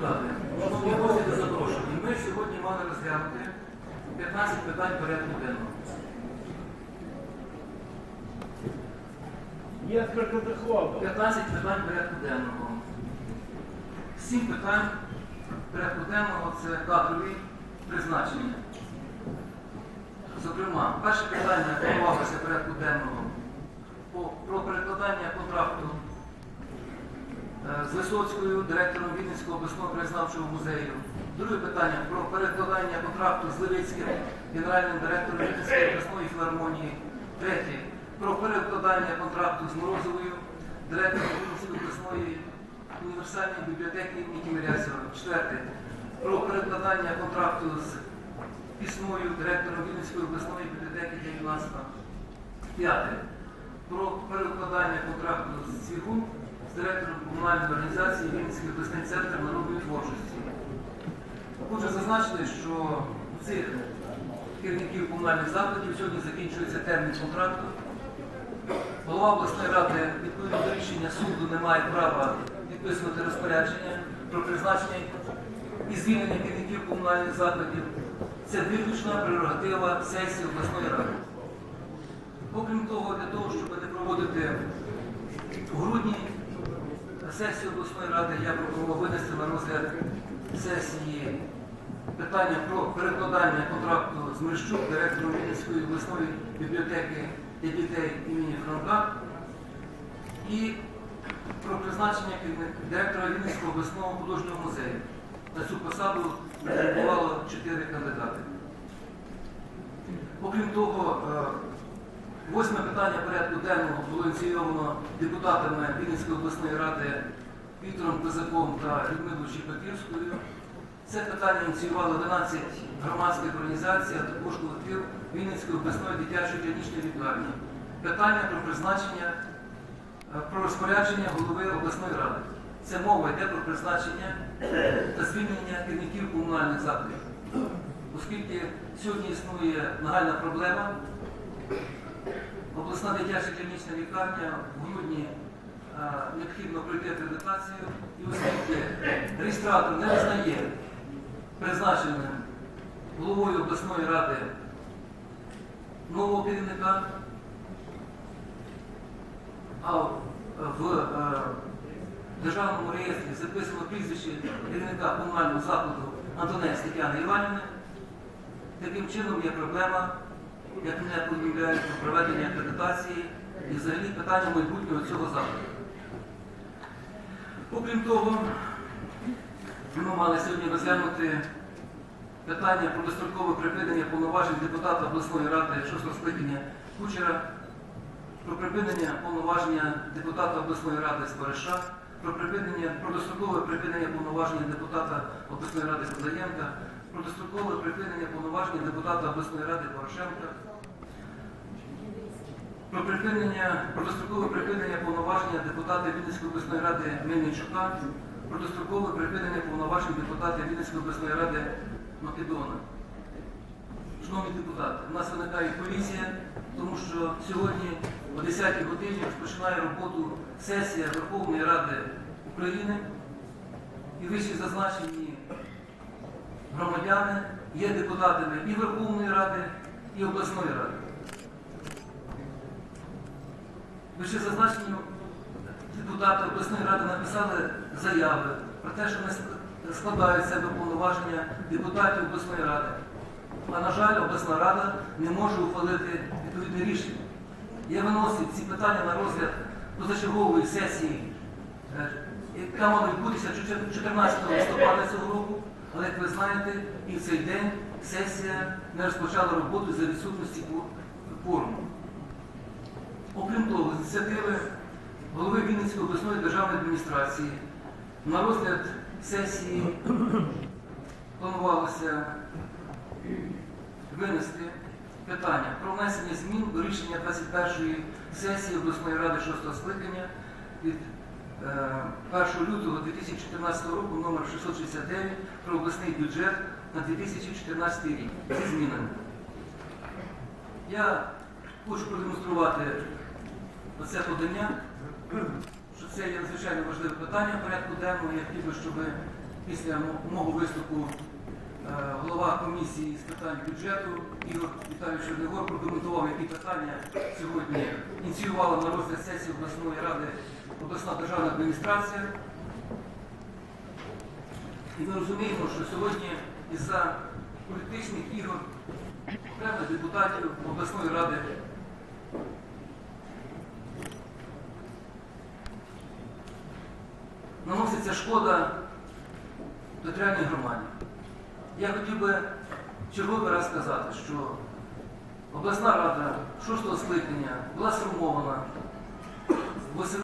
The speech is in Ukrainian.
депутати, шановні гості та запрошені, ми сьогодні мали розглянути 15 питань порядку денного. Несколько доходов. 15 питань порядку денного. 7 питань порядку денного це кадрові призначення. Зокрема, перше питання планувалося порядку денного про перекладання контракту з Висоцькою, директором Вінницького обласного краєзнавчого музею. Друге питання про перекладання контракту з Левицьким, генеральним директором Вінницької обласної філармонії. Третє про перекладання контракту з Морозовою, директором Вінницької обласної універсальної бібліотеки імені. Четверте про перекладання контракту з Пісною, директором Вінницької обласної бібліотеки для. П'яте. Про перекладання контракту з Цвігун з директором комунальної організації Вінницький обласний центр народної творчості. Хочу зазначити, що у цих керівників комунальних закладів сьогодні закінчується термін контракту. Голова обласної ради відповідно до рішення суду не має права підписувати розпорядження про призначення і звільнення керівників комунальних закладів. Це виключна прерогатива сесії обласної ради. Окрім того, для того, щоб не проводити у грудні сесію обласної ради, я пропонував винести на розгляд сесії питання про перекладання контракту з Мерщук, директором Вінницької обласної бібліотеки для дітей імені Франка і про призначення директора Вінницького обласного художнього музею. На цю посаду запропонувало чотири кандидати. Окрім того, е, восьме питання порядку денного було ініційовано депутатами Вінницької обласної ради Віктором Козаком та Людмилою Чіпаківською. Це питання ініціювали 11 громадських організацій, а також колектив Вінницької обласної дитячої клінічної лікарні. Питання про призначення, е, про розпорядження голови обласної ради. Це мова йде про призначення та звільнення керівників комунальних закладів. Оскільки сьогодні існує нагальна проблема, обласна дитяча клінічна лікарня в грудні е, необхідно пройти акредитацію, і оскільки реєстратор не визнає призначеним головою обласної ради нового керівника, а в в, е, державному реєстрі записано прізвище керівника комунального закладу Антонець Тетяни Іванівни, таким чином є проблема, як мене повідомляють про проведення акредитації і взагалі питання майбутнього цього закладу. Окрім того, ми мали сьогодні розглянути питання про дострокове припинення повноважень депутата обласної ради 6 скликання Кучера, про припинення повноваження депутата обласної ради Спориша, про припинення, про дострокове припинення повноваження депутата обласної ради Козаєнка, про дострокове припинення повноваження депутата обласної ради Порошенка, про припинення, про дострокове припинення повноваження депутата Вінницької обласної ради Мельничука, про дострокове припинення повноважень депутата Вінницької обласної ради Македона. Шановні депутати, у нас виникає колізія, тому що сьогодні о 10-й годині розпочинає роботу сесія Верховної Ради України і вищі зазначені громадяни є депутатами і Верховної Ради, і обласної ради. Вище зазначені депутати обласної ради написали заяви про те, що вони складають з себе повноваження депутатів обласної ради. А на жаль, обласна рада не може ухвалити відповідне рішення. Я виносив ці питання на розгляд позачергової сесії, е, яка мала відбутися 14 листопада цього року, але як ви знаєте, і в цей день сесія не розпочала роботу за відсутності кворуму. Окрім того, з ініціативи голови Вінницької обласної державної адміністрації на розгляд сесії планувалося винести питання про внесення змін до рішення 21-ї сесії обласної ради 6 скликання від е, 1 лютого 2014 року номер 669 про обласний бюджет на 2014 рік зі змінами. Я хочу продемонструвати оце подання, що це є надзвичайно важливе питання порядку денного. Я хотів би, щоб після мого виступу е, голова комісії з питань бюджету Ігор Віталійович Чорногор прокоментував, які питання сьогодні ініціювала на розгляд сесії обласної ради обласна державна адміністрація. І ми розуміємо, що сьогодні із-за політичних ігор певних депутатів обласної ради наноситься шкода територіальній громаді. Я хотів би черговий раз сказати, що обласна рада 6 скликання була сформована